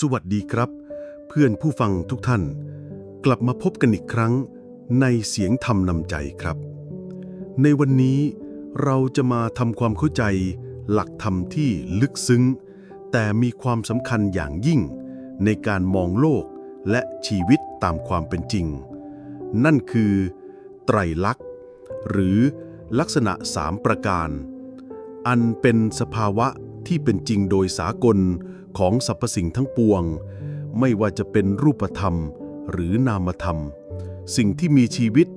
สวัสดีครับ เพื่อนผู้ฟังทุกท่าน กลับมาพบกันอีกครั้งในเสียงธรรมนำใจครับ ในวันนี้เราจะมาทำความเข้าใจ หลักธรรมที่ลึกซึ้ง แต่มีความสำคัญอย่างยิ่ง ในการมองโลกและชีวิตตามความเป็นจริง นั่นคือ ไตรลักษณ์ หรือลักษณะสามประการ อันเป็นสภาวะที่เป็นจริงโดยสากล ของสรรพสิ่งทั้งปวง ไม่ว่าจะเป็นรูปธรรมหรือนามธรรม สิ่งที่มีชีวิต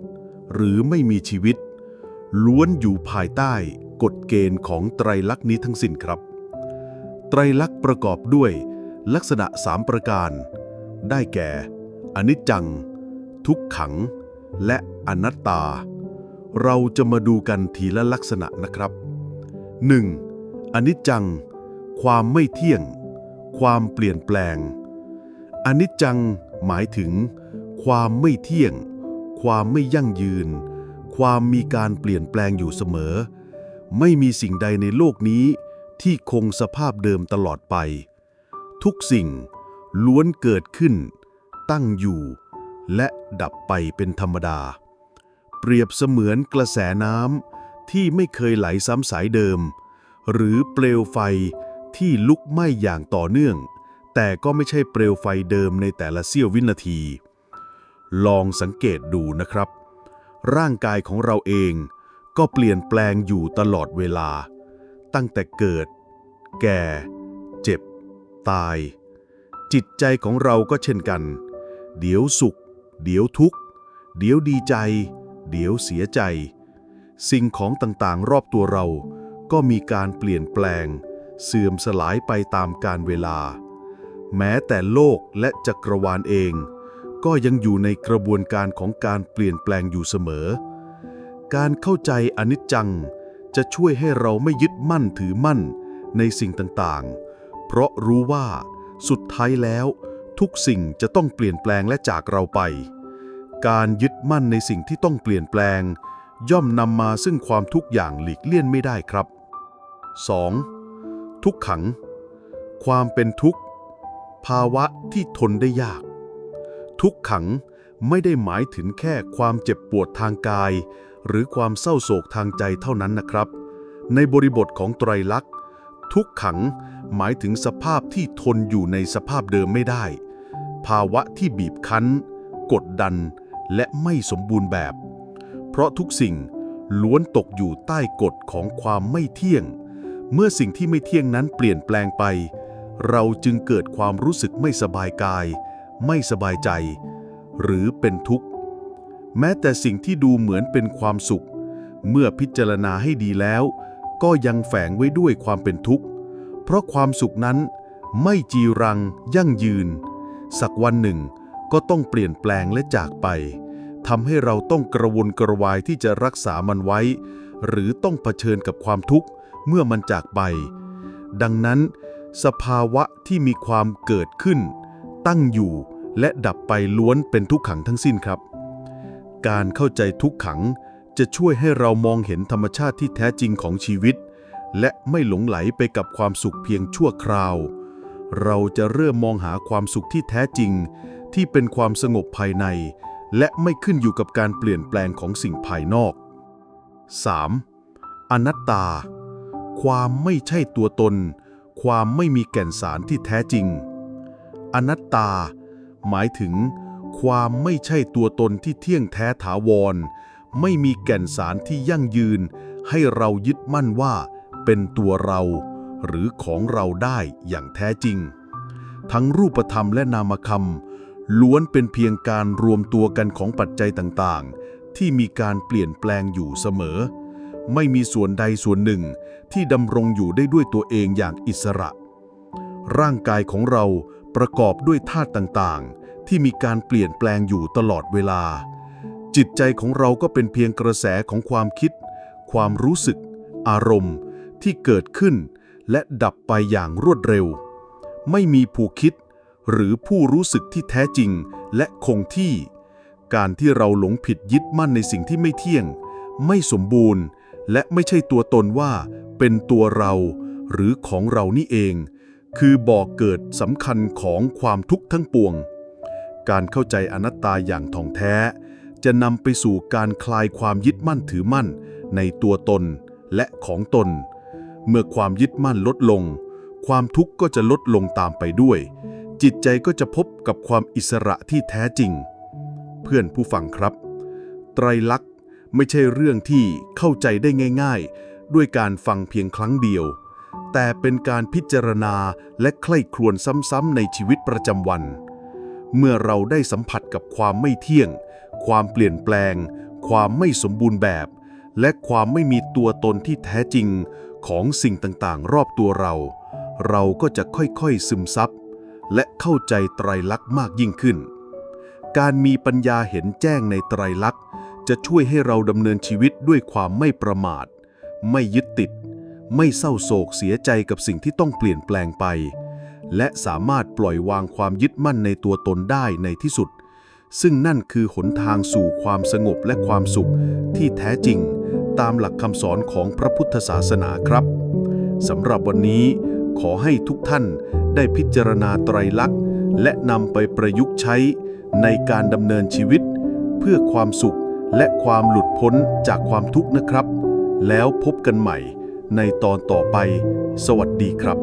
หรือไม่มีชีวิต ล้วนอยู่ภายใต้กฎเกณฑ์ของไตรลักษณ์นี้ทั้งสิ้นครับ ไตรลักษณ์ประกอบด้วยลักษณะสามประการ ได้แก่ อนิจจัง ทุกขัง และอนัตตา เราจะมาดูกันทีละลักษณะนะครับ 1. อนิจจัง ความไม่เที่ยง ความเปลี่ยนแปลง อนิจจังหมายถึง ความไม่เที่ยง ความไม่ยั่งยืน ความมีการเปลี่ยนแปลงอยู่เสมอ ไม่มีสิ่งใดในโลกนี้ที่คงสภาพเดิมตลอดไป ทุกสิ่งล้วนเกิดขึ้น ตั้งอยู่ และดับไปเป็นธรรมดา เปรียบเสมือนกระแสน้ำที่ไม่เคยไหลซ้ำสายเดิม หรือเปลวไฟ ที่ลุกไหม้อย่างต่อเนื่อง แต่ก็ไม่ใช่เปลวไฟเดิมในแต่ละเสี้ยววินาที ลองสังเกตดูนะครับ ร่างกายของเราเองก็เปลี่ยนแปลงอยู่ตลอดเวลา ตั้งแต่เกิด แก่ เจ็บ ตาย จิตใจของเราก็เช่นกัน เดี๋ยวสุข เดี๋ยวทุกข์ เดี๋ยวดีใจ เดี๋ยวเสียใจ สิ่งของต่างๆ รอบตัวเราก็มีการเปลี่ยนแปลง เสื่อมสลายไปตามกาลเวลา แม้แต่โลกและจักรวาลเอง ก็ยังอยู่ในกระบวนการของการเปลี่ยนแปลงอยู่เสมอ การเข้าใจอนิจจังจะช่วยให้เราไม่ยึดมั่นถือมั่นในสิ่งต่างๆ เพราะรู้ว่าสุดท้ายแล้ว ทุกสิ่งจะต้องเปลี่ยนแปลงและจากเราไป การยึดมั่นในสิ่งที่ต้องเปลี่ยนแปลง ย่อมนำมาซึ่งความทุกข์อย่างหลีกเลี่ยงไม่ได้ครับ 2. ทุกขัง ความเป็นทุกข์ ภาวะที่ทนได้ยาก ทุกขังไม่ได้หมายถึงแค่ความเจ็บปวดทางกาย หรือความเศร้าโศกทางใจเท่านั้นนะครับ ในบริบทของไตรลักษณ์ ทุกขังหมายถึงสภาพที่ทนอยู่ในสภาพเดิมไม่ได้ ภาวะที่บีบคั้น กดดัน และไม่สมบูรณ์แบบ เพราะทุกสิ่งล้วนตกอยู่ใต้กฎของความไม่เที่ยง เมื่อสิ่งที่ไม่เที่ยงนั้นเปลี่ยนแปลงไป เราจึงเกิดความรู้สึกไม่สบายกาย ไม่สบายใจ หรือเป็นทุกข์ แม้แต่สิ่งที่ดูเหมือนเป็นความสุข เมื่อพิจารณาให้ดีแล้ว ก็ยังแฝงไว้ด้วยความเป็นทุกข์ เพราะความสุขนั้นไม่จีรัง ยั่งยืน สักวันหนึ่งก็ต้องเปลี่ยนแปลงและจากไปทำให้เราต้องกระวนกระวายที่จะรักษามันไว้ หรือต้องเผชิญกับความทุกข์ เมื่อมันจากไป ดังนั้น สภาวะที่มีความเกิดขึ้น ตั้งอยู่และดับไปล้วนเป็นทุกขังทั้งสิ้นครับ การเข้าใจทุกขังจะช่วยให้เรามองเห็นธรรมชาติที่แท้จริงของชีวิต และไม่หลงไหลไปกับความสุขเพียงชั่วคราว เราจะเริ่มมองหาความสุขที่แท้จริง ที่เป็นความสงบภายใน และไม่ขึ้นอยู่กับการเปลี่ยนแปลงของสิ่งภายนอก 3. อนัตตา ความไม่ใช่ตัวตน ความไม่มีแก่นสารที่แท้จริง อนัตตา หมายถึง ความไม่ใช่ตัวตนที่เที่ยงแท้ถาวร ไม่มีแก่นสารที่ยั่งยืน ให้เรายึดมั่นว่า เป็นตัวเรา หรือของเราได้อย่างแท้จริง ทั้งรูปธรรมและนามธรรมล้วนเป็นเพียงการรวมตัวกันของปัจจัยต่างๆ ที่มีการเปลี่ยนแปลงอยู่เสมอ ไม่มีส่วนใดส่วนหนึ่งที่ดำรงอยู่ได้ด้วยตัวเองอย่างอิสระ ร่างกายของเราประกอบด้วยธาตุต่างๆ ที่มีการเปลี่ยนแปลงอยู่ตลอดเวลา จิตใจของเราก็เป็นเพียงกระแสของความคิด ความรู้สึก อารมณ์ที่เกิดขึ้น และดับไปอย่างรวดเร็ว ไม่มีผู้คิด หรือผู้รู้สึกที่แท้จริงและคงที่ การที่เราหลงผิดยึดมั่นในสิ่งที่ไม่เที่ยง ไม่สมบูรณ์ และไม่ใช่ตัวตนว่าเป็นตัวเราหรือของเรานี่เอง คือบ่อเกิดสำคัญของความทุกข์ทั้งปวง การเข้าใจอนัตตาอย่างท่องแท้ จะนำไปสู่การคลายความยึดมั่นถือมั่นในตัวตนและของตน เมื่อความยึดมั่นลดลง ความทุกข์ก็จะลดลงตามไปด้วย จิตใจก็จะพบกับความอิสระที่แท้จริง เพื่อนผู้ฟังครับ ไตรลักษณ ไม่ใช่เรื่องที่เข้าใจได้ง่ายๆ ด้วยการฟังเพียงครั้งเดียว แต่เป็นการพิจารณาและใคร่ครวญซ้ำๆในชีวิตประจำวัน เมื่อเราได้สัมผัสกับความไม่เที่ยง ความเปลี่ยนแปลง ความไม่สมบูรณ์แบบ และความไม่มีตัวตนที่แท้จริงของสิ่งต่างๆ รอบตัวเรา เราก็จะค่อยๆซึมซับ และเข้าใจไตรลักษณ์มากยิ่งขึ้น การมีปัญญาเห็นแจ้งในไตรลักษณ์ จะช่วยให้เราดำเนินชีวิตด้วยความไม่ประมาท ไม่ยึดติด ไม่เศร้าโศกเสียใจกับสิ่งที่ต้องเปลี่ยนแปลงไป และสามารถปล่อยวางความยึดมั่นในตัวตนได้ในที่สุด ซึ่งนั่นคือหนทางสู่ความสงบและความสุขที่แท้จริง ตามหลักคำสอนของพระพุทธศาสนาครับสำหรับวันนี้ขอให้ทุกท่านได้พิจารณาไตรลักษณ์ และนำไปประยุกต์ใช้ในการดำเนินชีวิต เพื่อความสุข และความหลุดพ้นจากความทุกข์นะครับ แล้วพบกันใหม่ในตอนต่อไป สวัสดีครับ